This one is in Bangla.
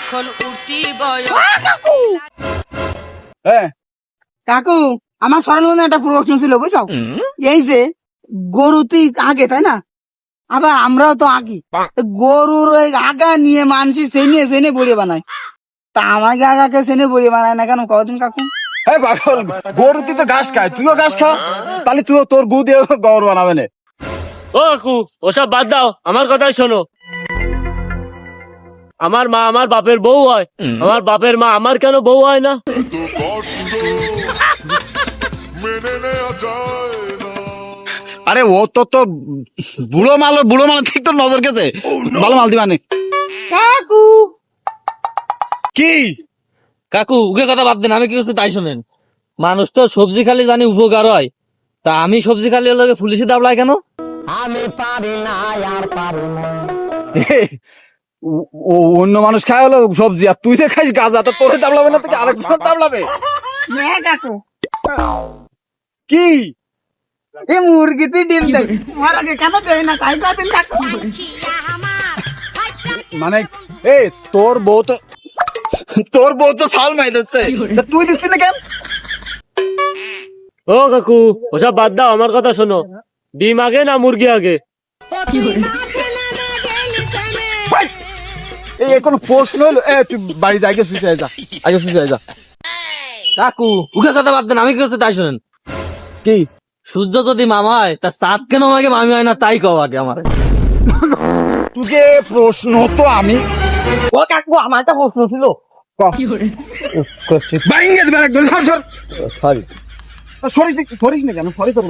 এখন উঠতি বয়স। হ্যাঁ কাকু! আমার স্মরণ মনে একটা প্রশ্ন ছিল বুঝছ? এই যে গরু তুই আগে তাই না? আবার আমরাও তো আগে। গরুর ওই আগা নিয়ে মানুষ সেনে সেনে বড়িয়ে বানায়। তা আমাকে আগাকে সেনে বড়িয়ে বানায় না কেন? কদিন কাকু? হ্যাঁ পাগল গরু তুই তো ঘাস খায় তুইও ঘাস খা। তাহলে তুইও তোর গু দিয়ে গরু বানাবে না। ও কাকু ওসব বাদ দাও আমার কথাই শোনো। আমার মা আমার বাপের বউ হয়। আমার বাপের মা আমার কেন বউ হয় না? না আরে ও তো তো বুড়ো মাল বুড়ো মাল ঠিক তোর নজর গেছে। ভালো মাল দিবানে। কাকু। কি? কাকু উকে কথা বাদ দেন আমি কি করছি তাই শোনেন। মানুষ তো সবজি খালি জানি উপকার হয়। তা আমি সবজি খালি হলে পুলিশে দাবলায় কেন? ও- ও অন্য মানুষ খায় হলো সবজি আর তুই যে খাইস গাজা তো তোরে দাবলাবে না থেকে আরেকজন দাবলাবে হ্যাঁ কাকু কি? তুই ডিম দেয় আমার আগে কেন দেয় না? তাই কদিন কাকু মানে এ তোর বউ তো তোর বউ তো সাল মাই দিচ্ছে। তুই দিচ্ছিস না কেন? ও কাকু ওসব বাদ দাও আমার কথা শোনো। ডিম আগে না মুরগি আগে? এই কোনো প্রশ্ন হলো? এ তুই বাড়ি যাই গেছিস যা আগে গেছিস যা। কাকু উকে কথা বাদ দেন আমি কি তাই শোনেন। কি? সূর্য যদি মামা হয় তা চাঁদ কেন আমাকে মামি হয় না তাই কও আগে আমার। তুকে প্রশ্ন তো আমি। ও কাকু আমার একটা প্রশ্ন ছিল। সর সর। সরি। সরিস না কেন? সরি তোর